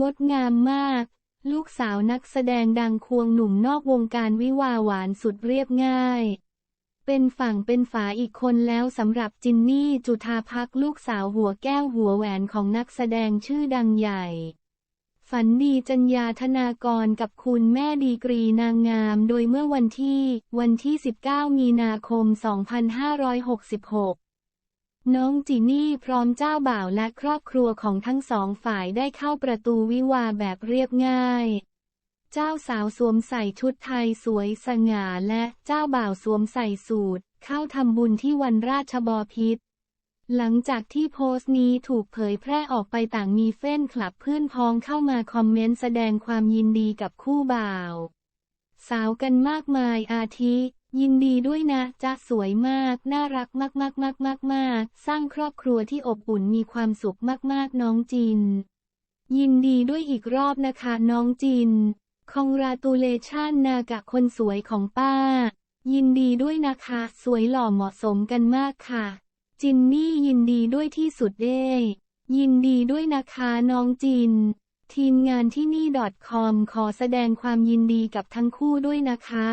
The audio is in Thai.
งดงามมาก ลูกสาวนักแสดงดังควงหนุ่มนอกวงการวิวาหวานสุดเรียบง่าย เป็นฝั่งเป็นฝาอีกคนแล้วสำหรับจินนี่จุธาพักลูกสาวหัวแก้วหัวแหวนของนักแสดงชื่อดังใหญ่ ฝันดีจัญญาธนากรกับคุณแม่ดีกรีนางงาม โดยเมื่อวันที่ วันที่ 19 มีนาคม 2566 น้องจีนี่พร้อมเจ้าบ่าวและครอบครัวของทั้งสองฝ่ายได้เข้าประตูวิวาแบบเรียบง่าย เจ้าสาวสวมใส่ชุดไทยสวยสง่าและเจ้าบ่าวสวมใส่สูทเข้าทำบุญที่วันราชบพิตรหลังจากที่โพสต์นี้ถูกเผยแพร่ออกไปต่างมีเฟ้นคลับเพื่อนพ้องเข้ามาคอมเมนต์แสดงความยินดีกับคู่บ่าว สาวกันมากมายอาทิ ยินดีด้วยนะจ๊ะสวยมาก น่ารักมากมากมากมากมากสร้างครอบครัวที่อบอุ่นมีความสุขมากๆ น้องจิน ยินดีด้วยอีกรอบนะคะน้องจิน คองราตูเลชันนากะคนสวยของป้า ยินดีด้วยนะคะ สวยหล่อเหมาะสมกันมากค่ะ จินนี่ยินดีด้วยที่สุดเด้ยินดีด้วยนะคะน้องจิน ทีมงานที่นี่ .com ขอแสดงความยินดีกับทั้งคู่ด้วยนะคะ